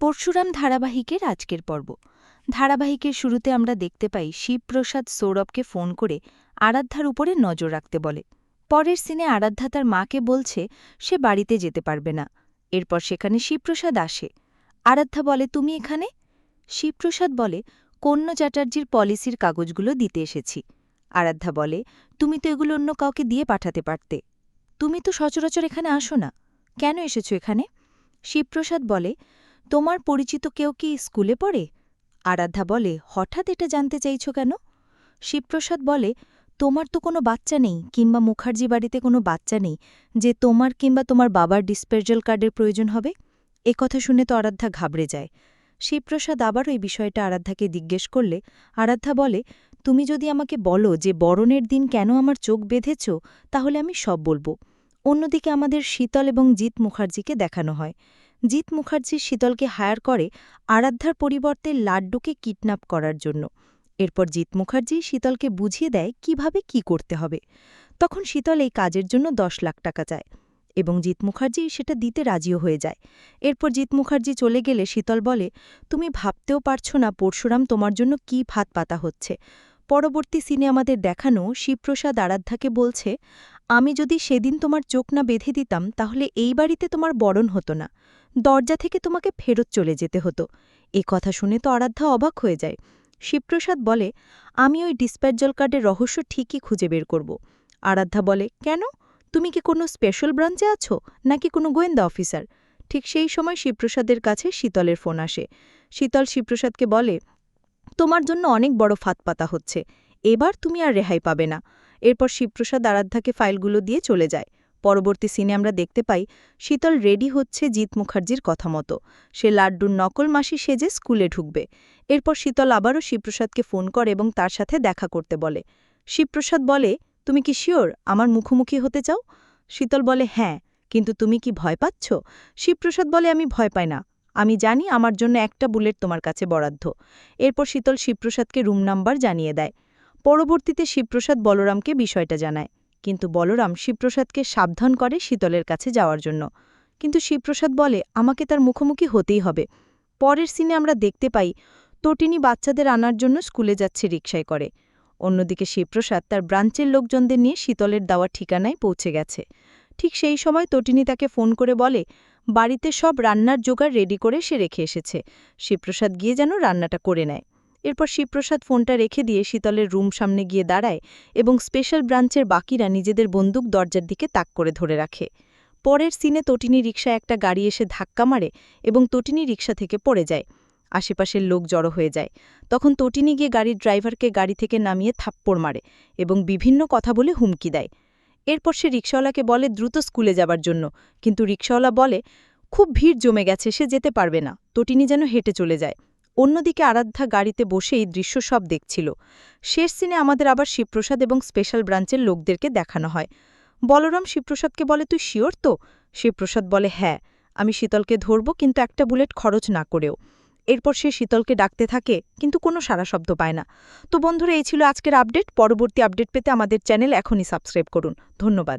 পরশুরাম ধারাবাহিকের আজকের পর্ব। ধারাবাহিকের শুরুতে আমরা দেখতে পাই শিবপ্রসাদ সৌরভকে ফোন করে আরাধ্যার উপরে নজর রাখতে বলে। পরের সিনে আরাধ্যা তার মাকে বলছে, সে বাড়িতে যেতে পারবে না। এরপর সেখানে শিবপ্রসাদ আসে। আরাধ্যা বলে, তুমি এখানে? শিবপ্রসাদ বলে, কন্য চ্যাটার্জির পলিসির কাগজগুলো দিতে এসেছি। আরাধ্যা বলে, তুমি তো এগুলো অন্য কাউকে দিয়ে পাঠাতে পারতে। তুমি তো সচরাচর এখানে আসো না। কেন এসেছ এখানে? শিবপ্রসাদ বলে তোমার পরিচিত কেউ কি স্কুলে পড়ে? আরাধ্যা বলে, হঠাৎ এটা জানতে চাইছ কেন? শিবপ্রসাদ বলে, তোমার তো কোনো বাচ্চা নেই, কিংবা মুখার্জি বাড়িতে কোনো বাচ্চা নেই, যে তোমার কিংবা তোমার বাবার ডিসপেজাল কার্ডের প্রয়োজন হবে? এ কথা শুনে তো আরাধ্যা ঘাবড়ে যায়। শিবপ্রসাদ আবার ওই বিষয়টা আরাধ্যাকে জিজ্ঞেস করলে, আরাধ্যা বলে, তুমি যদি আমাকে বলো যে বরণের দিন কেন আমার চোখ বেঁধেছ, তাহলে আমি সব বলব। অন্যদিকে আমাদের শীতল এবং জিৎ মুখার্জিকে দেখানো হয়। জিৎ মুখার্জি শীতলকে হায়ার করে আরাধ্যার পরিবর্তে লাড্ডুকে কিডন্যাপ করার জন্য। এরপর জিৎ মুখার্জি শীতলকে বুঝিয়ে দেয় কীভাবে কি করতে হবে। তখন শীতল এই কাজের জন্য দশ লাখ টাকা চায় এবং জিৎ মুখার্জি সেটা দিতে রাজিও হয়ে যায়। এরপর জিৎ মুখার্জি চলে গেলে শীতল বলে, তুমি ভাবতেও পারছ না পরশুরাম তোমার জন্য কি ভাত পাতা হচ্ছে। পরবর্তী সিনে আমাদের দেখানো শিবপ্রসাদ আরাধ্যাকে বলছে আমি যদি সেদিন তোমার চোখ না বেঁধে দিতাম, তাহলে এই বাড়িতে তোমার বরণ হতো না। দরজা থেকে তোমাকে ফেরত চলে যেতে হতো। এ কথা শুনে তো আরাধ্যা অবাক হয়ে যায়। শিবপ্রসাদ বলে, আমি ওই ডিসপ্যাচল কার্ডের রহস্য ঠিকই খুঁজে বের করব। আরাধ্যা বলে, কেন? তুমি কি কোনো স্পেশাল ব্রাঞ্চে আছো, নাকি কোনো গোয়েন্দা অফিসার ঠিক সেই সময় শিবপ্রসাদের কাছে শীতলের ফোন আসে। শীতল শিবপ্রসাদকে বলে, তোমার জন্য অনেক বড় ফাতপাতা হচ্ছে। এবার তুমি আর রেহাই পাবে না। এরপর শিবপ্রসাদ আরাধ্যাকে ফাইলগুলো দিয়ে চলে যায়। পরবর্তী সিনে আমরা দেখতে পাই, শীতল রেডি হচ্ছে জিৎ মুখার্জির কথা মতো। সে লাড্ডুর নকল মাসি সেজে স্কুলে ঢুকবে। এরপর শীতল আবারও শিবপ্রসাদকে ফোন করে এবং তার সাথে দেখা করতে বলে। শিবপ্রসাদ বলে, তুমি কি শিওর আমার মুখোমুখি হতে চাও? শীতল বলে হ্যাঁ কিন্তু তুমি কি ভয় পাচ্ছ? শিবপ্রসাদ বলে, আমি ভয় পাই না। আমি জানি আমার জন্য একটা বুলেট তোমার কাছে বরাদ্দ। এরপর শীতল শিবপ্রসাদকে রুম নাম্বার জানিয়ে দেয়। পরবর্তীতে শিবপ্রসাদ বলরামকে বিষয়টা জানায়। কিন্তু বলরাম শিবপ্রসাদকে সাবধান করে শীতলের কাছে যাওয়ার জন্য। কিন্তু শিবপ্রসাদ বলে, আমাকে তার মুখোমুখি হতেই হবে। পরের সিনে আমরা দেখতে পাই, তটিনী বাচ্চাদের আনার জন্য স্কুলে যাচ্ছে রিকশায় করে। অন্যদিকে শিবপ্রসাদ তার ব্রাঞ্চের লোকজনদের নিয়ে শীতলের দেওয়া ঠিকানায় পৌঁছে গেছে। ঠিক সেই সময় তটিনী তাকে ফোন করে বলে, বাড়িতে সব রান্নার জোগাড় রেডি করে সে রেখে এসেছে। শিবপ্রসাদ গিয়ে যেন রান্নাটা করে নেয়। এরপর শিবপ্রসাদ ফোনটা রেখে দিয়ে শীতলের রুম সামনে গিয়ে দাঁড়ায় এবং স্পেশাল ব্রাঞ্চের বাকিরা নিজেদের বন্দুক দরজার দিকে তাক করে ধরে রাখে। পরের সিনে তটিনী রিকশায় একটা গাড়ি এসে ধাক্কা মারে এবং তটিনী রিকশা থেকে পড়ে যায়। আশেপাশের লোক জড়ো হয়ে যায়। তখন তটিনী গিয়ে গাড়ির ড্রাইভারকে গাড়ি থেকে নামিয়ে থাপ্পড় মারে এবং বিভিন্ন কথা বলে হুমকি দেয়। এরপর সে রিকশাওয়ালাকে বলে, দ্রুত স্কুলে যাবার জন্য। কিন্তু রিকশাওয়ালা বলে, খুব ভিড় জমে গেছে, সে যেতে পারবে না। তটিনী যেন হেঁটে চলে যায়। অন্যদিকে আরাধ্যা গাড়িতে বসে এই দৃশ্য সব দেখছিল। শেষ সিনে আমাদের আবার শিবপ্রসাদ এবং স্পেশাল ব্রাঞ্চের লোকদেরকে দেখানো হয়। বলরাম শিবপ্রসাদকে বলে, তুই শিওর তো? শিবপ্রসাদ বলে হ্যাঁ আমি শীতলকে ধরব, কিন্তু একটা বুলেট খরচ না করেও। এরপর সে শীতলকে ডাকতে থাকে, কিন্তু কোনো সারা শব্দ পায় না। তো বন্ধুরা, এই ছিল আজকের আপডেট। পরবর্তী আপডেট পেতে আমাদের চ্যানেল এখনই সাবস্ক্রাইব করুন। ধন্যবাদ।